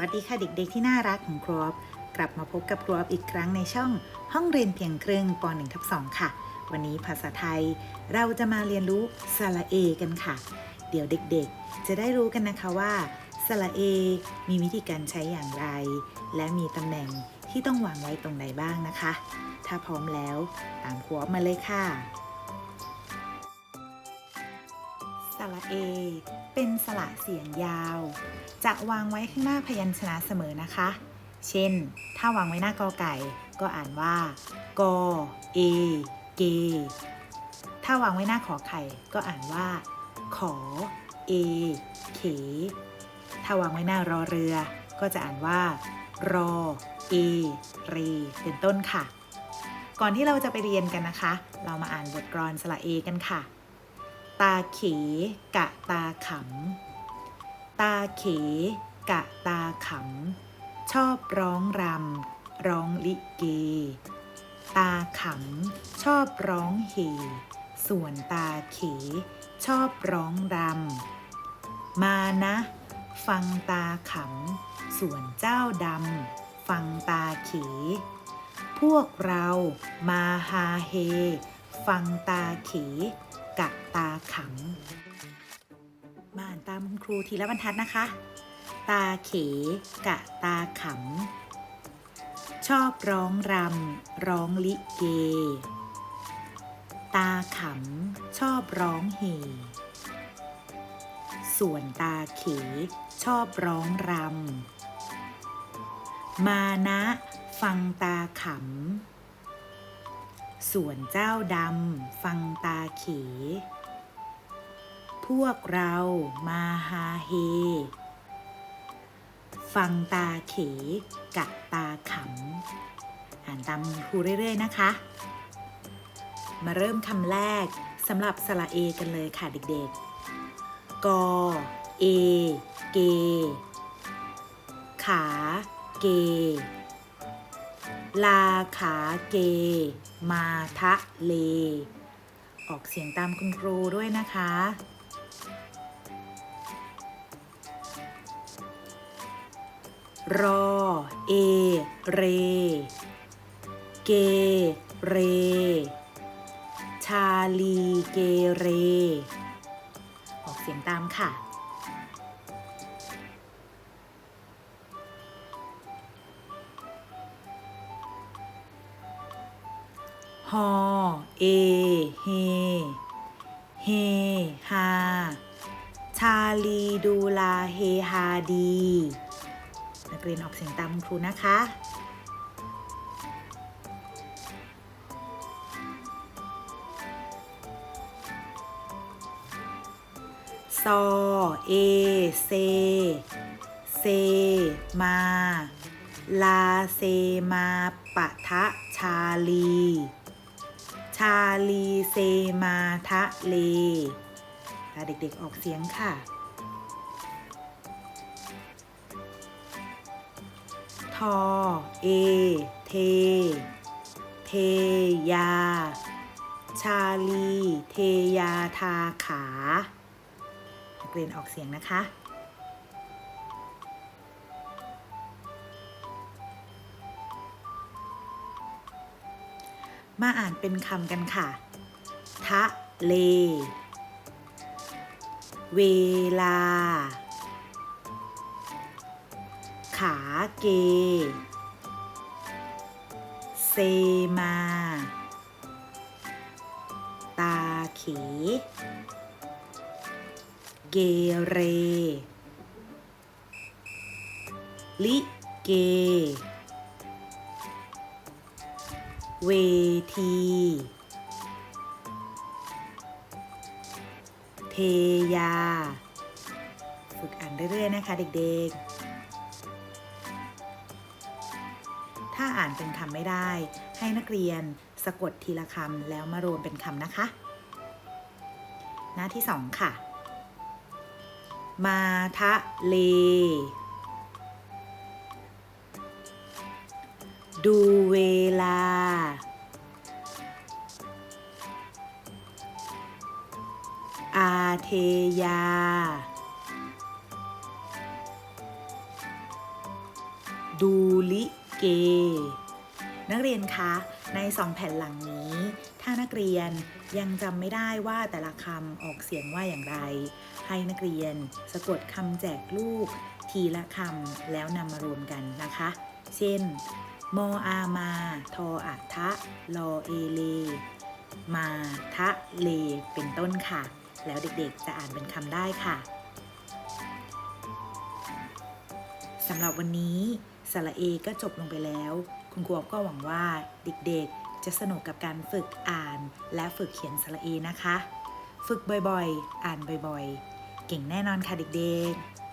วัสดีค่ะเด็กๆที่น่ารักของครูออฟกลับมาพบกับครูออฟอีกครั้งในช่องห้องเรียนเพียงครึ่งป .1 ทับ2ค่ะ วันนี้ภาษาไทยเราจะมาเรียนรู้สระเอกันค่ะ เดี๋ยวเด็กๆ จะได้รู้กันนะคะว่าสระเอมีวิธีการใช้อย่างไร และมีตำแหน่งที่ต้องวางไว้ตรงไหนบ้างนะคะ ถ้าพร้อมแล้วตามครูออฟมาเลยค่ะ ระเอ เป็นสระเสียงยาว จะวางไว้ข้างหน้าพยัญชนะเสมอนะคะ เช่น ถ้าวางไว้หน้ากอไก่ ก็อ่านว่ากอเอเก ถ้าวางไว้หน้าขอไข่ ก็อ่านว่า ขอเอเข ถ้าวางไว้หน้ารอเรือ ก็จะอ่านว่า รอเอเรเป็นต้นค่ะ ก่อนที่เราจะไปเรียนกันนะคะ เรามาอ่านบทกลอนสระเอกันค่ะ ตาเขกะตาขำ ตาเขกะตาขำ ชอบร้องรำร้องลิเก ตาขำชอบร้องเฮส่วนตาเขชอบร้องรำ มานะ ฟังตาขำ ส่วนเจ้าดำฟังตาเข พวกเรามาฮาเฮ ฟังตาเข กะตาขำมาอ่านตามคุณครูทีละบรรทัดนะคะ ตาเข กะตาขำชอบร้องรำร้องลิเก ตาขำชอบร้องเฮส่วนตาเข ชอบร้องรำมานะ ฟังตาขำ ส่วนเจ้าดำฟังตาเข พวกเรามาฮาเฮ ฟังตาเขกะตาขำ อ่านตามครูเรื่อยๆนะคะ มาเริ่มคำแรกสำหรับสระเอกันเลยค่ะเด็กๆ กอ เอ เก ขา เก ลาขาเก มาทะเล ออกเสียงตามคุณครูด้วยนะคะ รอ เอ เร เก เร ชาลีเกเร ออกเสียงตามค่ะ ฮอ เอ เฮ เฮ ฮา ชาลีดูลา เฮฮาดี นักเรียนออกเสียงตามคุณครูนะคะ ซอ เอ เซ เซ มา ลาเซมาปะทะชาลี ชาลีเซมาทะเลเด็กๆออกเสียงค่ะ ทอ เอ เท เทยา ชาลี เทยาทาขา นักเรียนออกเสียงนะคะ มาอ่านเป็นคำกันค่ะ ทะเล เวลา ขาเก เซมา ตาเข เกเร ลิเก เวที เทยา ฝึกอ่านเรื่อย ๆ นะคะ เด็ก ๆ ถ้าอ่านเป็นคำไม่ได้ ให้นักเรียนสะกดทีละคำแล้วมารวมเป็นคำนะคะ หน้าที่สองค่ะ มาทะเล ดูเวลา อาเทยา ดูลิเก นักเรียนคะ ในสองแผ่นหลังนี้ ถ้านักเรียนยังจำไม่ได้ว่าแต่ละคำออกเสียงว่าอย่างไร ให้นักเรียนสะกดคำแจกลูกทีละคำแล้วนำมารวมกันนะคะ เช่น มออามา ทออะทะ ลอเอเล มาทะเล เป็นต้นค่ะ แล้วเด็กๆจะอ่านเป็นคำได้ค่ะสำหรับวันนี้สระเอก็จบลงไปแล้ว คุณครูก็หวังว่าเด็กๆ จะสนุกกับการฝึกอ่าน และฝึกเขียนสระเอนะคะ ฝึกบ่อยๆ อ่านบ่อยๆ เก่งแน่นอนค่ะเด็กๆ